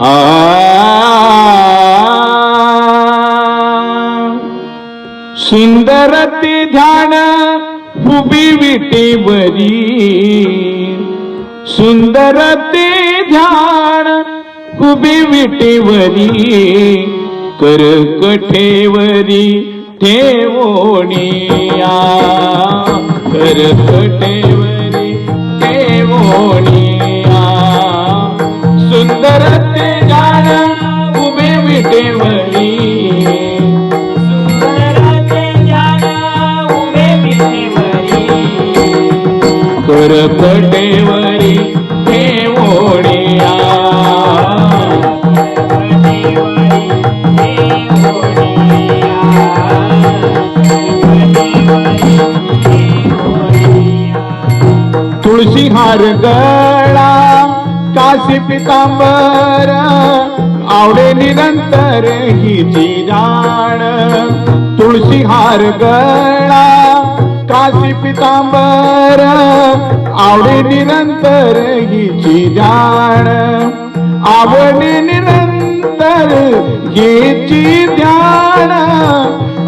आ ध्यान उभी विटेवरी. सुंदरते ध्यान उभी विटेवरी. कर कठेवरी ठेवोनिया कर कठेवरी सुंदर कर कटेवरी ठेवोनिया तुळशी हार गळा काशी पितांबर आवडे निरंतर हिची जाण. तुळशी हार गळा काशी पितांबर आवडे निरंतर हिची जाण आवडे निरंतर हिची ध्यान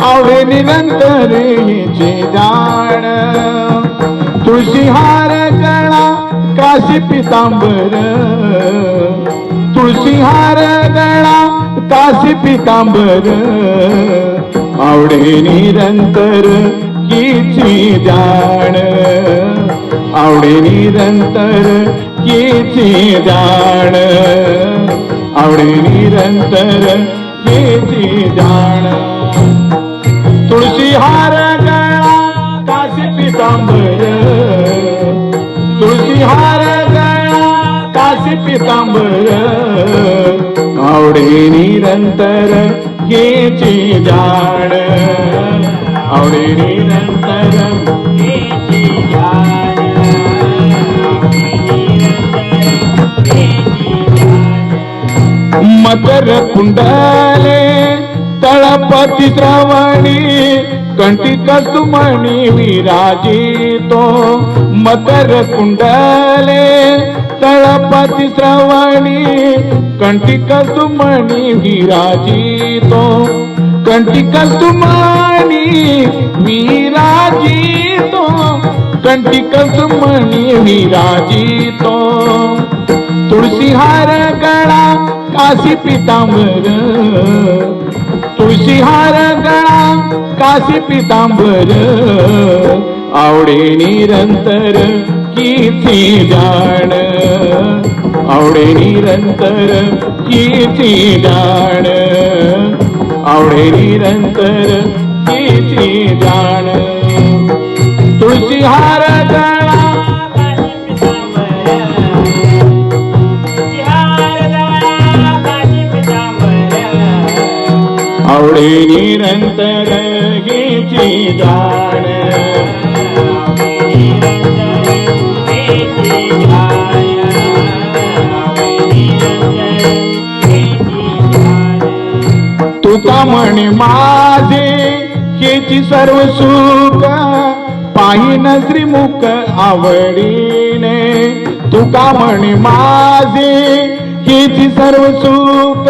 आवडे निरंतर हिची जाण. तुळशी हार गळा काशी पितांबर तुळशी हार गळा काशी पितांबर आवडे निरंतर हिची जाण आवडे निरंतर हिची जाण आवडे निरंतर हिची जाण तुळशी हार गळा काशी पितांबर तुळशी हार गळा काशी पितांबर आवडे निरंतर हेची जाण आवडे निरंतर मकर कुंडले तळपती श्रवणी कंठी कसुमणी विराजितो. मकर कुंडले तळपती श्रवणी कंठी कसुमणी विराजितो. कंठी कसुमणी विराजितो कंठी कसुमणी विराजितो तुळशी हार गळा काशी पितांबर. तुळशी हार गळा काशी पितांबर. आवडे निरंतर किती जाण. आवडे निरंतर किती जाण. आवडे निरंतर निरंतर घ्यायची जाण. तुका म्हणे माझे हेची सर्व सुख पाहिन श्रीमुख आवडीने. तुका म्हणे माझे हेची सर्व सुख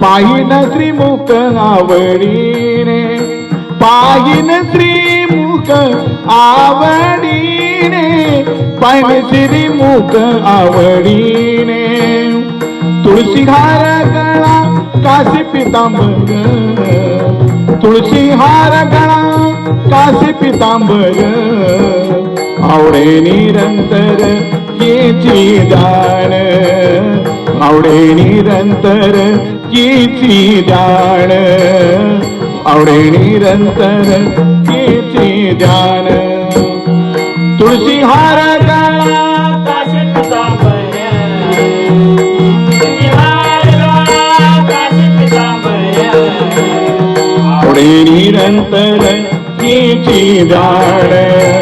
पाहिन श्रीमुख आवडीने पाहिन श्रीमुख आवडीने पाहिन श्रीमुख आवडीने तुळशीहार गळा काशी पितांबर तुळशीहार गळा काशी पितांबर आवडे निरंतर येची जाण आवडे निरंतर येची जाण आवडे निरंतर केची जाण तुळशी हार आवडे निरंतर येची जाण